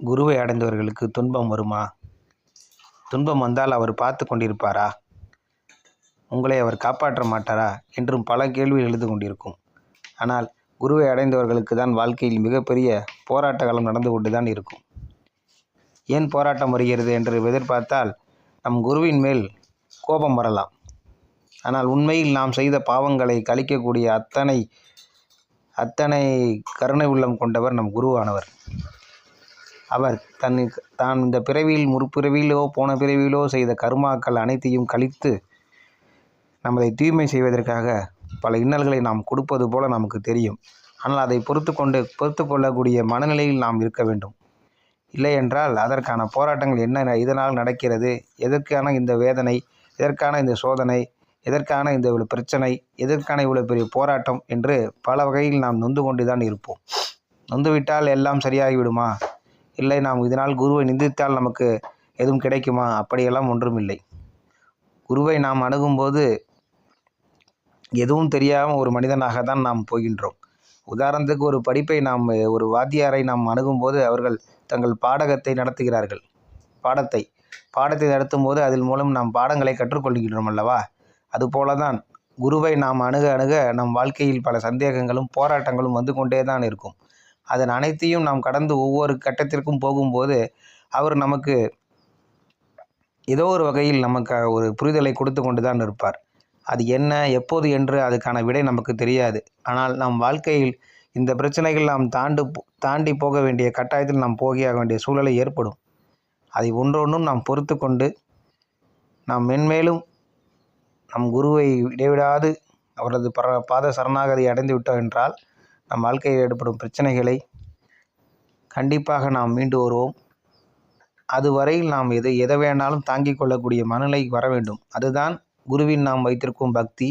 குருவை அடைந்தவர்களுக்கு துன்பம் வருமா? துன்பம் வந்தால் அவர் பார்த்து கொண்டிருப்பாரா? உங்களை அவர் காப்பாற்ற மாட்டாரா? என்றும் பல கேள்விகள் எழுந்து கொண்டிருக்கும். ஆனால் குருவை அடைந்தவர்களுக்கு தான் வாழ்க்கையில் மிகப்பெரிய போராட்ட காலம் நடந்து கொண்டு தான் இருக்கும். ஏன் போராட்டம் வருகிறது என்று எதிர்பார்த்தால் நம் குருவின் மேல் கோபம் வரலாம். ஆனால் உண்மையில் நாம் செய்த பாவங்களை கழிக்கக்கூடிய அத்தனை அத்தனை கருணை உள்ளம் கொண்டவர் நம் குருவானவர். அவர் தன் தான் இந்த பிறவியில் முற்பிறவியிலோ போன பிறவியிலோ செய்த கர்மாக்கள் அனைத்தையும் கழித்து நமதை தூய்மை செய்வதற்காக பல இன்னல்களை நாம் கொடுப்பது போல நமக்கு தெரியும். ஆனால் அதை பொறுத்து கொண்டு பொறுத்து கொள்ளக்கூடிய மனநிலையில் நாம் இருக்க வேண்டும். இல்லை என்றால் அதற்கான போராட்டங்கள் என்ன? இதனால் நடக்கிறது. எதற்கான இந்த வேதனை? எதற்கான இந்த சோதனை? எதற்கான இந்த இவ்வளோ பிரச்சனை? எதற்கான இவ்வளோ பெரிய போராட்டம்? என்று பல வகையில் நாம் நொந்து கொண்டு தான் இருப்போம். நொந்துவிட்டால் எல்லாம் சரியாகிவிடுமா? இல்லை நாம் இதனால் குருவை நிந்தித்தால் நமக்கு எதுவும் கிடைக்குமா? அப்படியெல்லாம் ஒன்றும் இல்லை குருவை நாம் அணுகும்போது எதுவும் தெரியாமல் ஒரு மனிதனாக தான் நாம் போகின்றோம். உதாரணத்துக்கு ஒரு படிப்பை நாம் ஒரு வாத்தியாரை நாம் அணுகும்போது அவர்கள் தங்கள் பாடகத்தை நடத்துகிறார்கள். பாடத்தை பாடத்தை நடத்தும் போது அதன் மூலம் நாம் பாடங்களை கற்றுக்கொள்கின்றோம் அல்லவா? அதுபோல தான் குருவை நாம் அணுக அணுக நம் வாழ்க்கையில் பல சந்தேகங்களும் போராட்டங்களும் வந்து கொண்டே தான் இருக்கும். அதன் அனைத்தையும் நாம் கடந்து ஒவ்வொரு கட்டத்திற்கும் போகும்போது அவர் நமக்கு ஏதோ ஒரு வகையில் நமக்கு ஒரு புரிதலை கொடுத்து கொண்டு தான் இருப்பார். அது என்ன எப்போது என்று அதுக்கான விடை நமக்கு தெரியாது. ஆனால் நம் வாழ்க்கையில் இந்த பிரச்சனைகள் நாம் தாண்டு தாண்டி போக வேண்டிய கட்டாயத்தில் நாம் போகியாக வேண்டிய சூழலை ஏற்படும். அதை ஒன்றொன்றும் நாம் பொறுத்து கொண்டு நாம் மென்மேலும் நம் குருவை இடைவிடாது அவரது பர பாத சரணாகதி அடைந்து விட்டோம் என்றால் நம் வாழ்க்கையில் ஏற்படும் பிரச்சனைகளை கண்டிப்பாக நாம் மீண்டு வருவோம். அதுவரையில் நாம் எது எதை வேணாலும் தாங்கிக் கொள்ளக்கூடிய மனநிலை வர வேண்டும். அதுதான் குருவின் நாம் வைத்திருக்கும் பக்தி.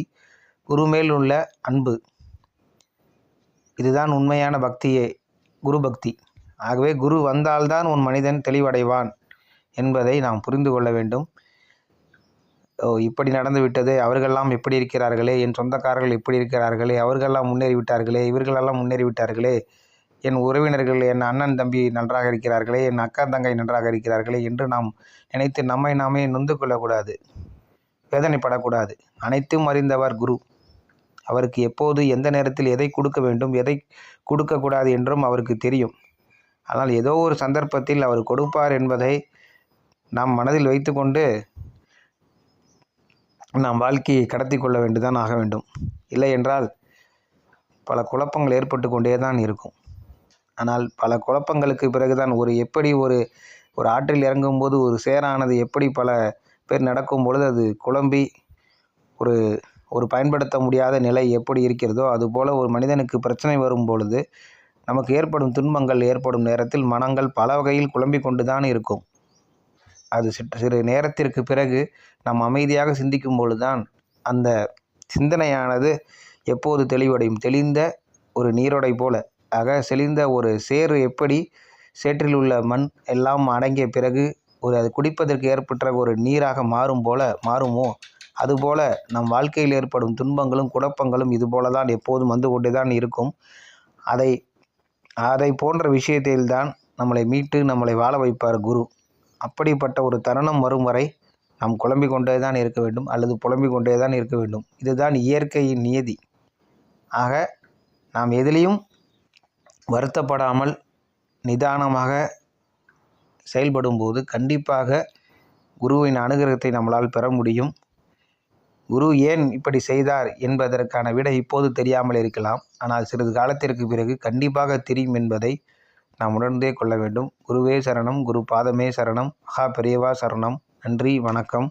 குரு மேல் உள்ள அன்பு. இதுதான் உண்மையான பக்தியே குரு பக்தி. ஆகவே குரு வந்தால்தான் உன் மனிதன் தெளிவடைவான் என்பதை நாம் புரிந்து கொள்ள வேண்டும். ஓ இப்படி நடந்து விட்டது அவர்களெல்லாம் எப்படி இருக்கிறார்களே என் சொந்தக்காரர்கள் எப்படி இருக்கிறார்களே அவர்களெல்லாம் முன்னேறி விட்டார்களே இவர்களெல்லாம் முன்னேறி விட்டார்களே என் உறவினர்கள் என் அண்ணன் தம்பி நன்றாக இருக்கிறார்களே என் அக்கா தங்கை நன்றாக இருக்கிறார்களே என்று நாம் நினைத்து நம்மை நாமே நொந்து கொள்ளக்கூடாது வேதனைப்படக்கூடாது. அனைத்தும் அறிந்தவர் குரு. அவருக்கு எப்போது எந்த நேரத்தில் எதை கொடுக்க வேண்டும் எதை கொடுக்கக்கூடாது என்றும் அவருக்கு தெரியும். ஆனால் ஏதோ ஒரு சந்தர்ப்பத்தில் அவர் கொடுப்பார் என்பதை நாம் மனதில் வைத்துக்கொண்டு நாம் வாழ்க்கையை கடத்தி கொள்ள வேண்டுதான் ஆக வேண்டும். இல்லை என்றால் பல குழப்பங்கள் ஏற்பட்டு கொண்டே தான் இருக்கும். ஆனால் பல குழப்பங்களுக்கு பிறகுதான் ஒரு எப்படி ஒரு ஒரு ஆற்றில் இறங்கும்போது ஒரு சேரானது எப்படி பல பேர் நடக்கும் பொழுது அது குழம்பி ஒரு ஒரு பயன்படுத்த முடியாத நிலை எப்படி இருக்கிறதோ அதுபோல் ஒரு மனிதனுக்கு பிரச்சனை வரும் பொழுது நமக்கு ஏற்படும் துன்பங்கள் ஏற்படும் நேரத்தில் மனங்கள் பல வகையில் குழம்பி கொண்டு தான் இருக்கும். அது சிற்று சிறு நேரத்திற்கு பிறகு நாம் அமைதியாக சிந்திக்கும் பொழுதுதான் அந்த சிந்தனையானது எப்போது தெளிவடையும்? தெளிந்த ஒரு நீரோடை போல. ஆக செழிந்த ஒரு சேறு எப்படி சேற்றில் உள்ள மண் எல்லாம் அடங்கிய பிறகு ஒரு அது குடிப்பதற்கு ஏற்பட்ட ஒரு நீராக மாறும் போல மாறுமோ? அதுபோல நம் வாழ்க்கையில் ஏற்படும் துன்பங்களும் குழப்பங்களும் இதுபோல தான் எப்போதும் வந்து கொண்டே தான் இருக்கும். அதை அதை போன்ற விஷயத்தில்தான் நம்மளை மீட்டு நம்மளை வாழ வைப்பார் குரு. அப்படிப்பட்ட ஒரு தருணம் வரும் வரை நாம் குழம்பிக் கொண்டே தான் இருக்க வேண்டும் அல்லது புலம்பிக் கொண்டே தான் இருக்க வேண்டும். இதுதான் இயற்கையின் நியதி. ஆக நாம் எதிலையும் வருத்தப்படாமல் நிதானமாக செயல்படும்போது கண்டிப்பாக குருவின் அனுகிரகத்தை நம்மளால் பெற முடியும். குரு ஏன் இப்படி செய்தார் என்பதற்கான விடை இப்போது தெரியாமல் இருக்கலாம். ஆனால் சிறிது காலத்திற்கு பிறகு கண்டிப்பாக தெரியும் என்பதை நாம் உணர்ந்தே கொள்ள வேண்டும். குருவே சரணம் குரு பாதமே சரணம் மகா பெரியவா சரணம். நன்றி வணக்கம்.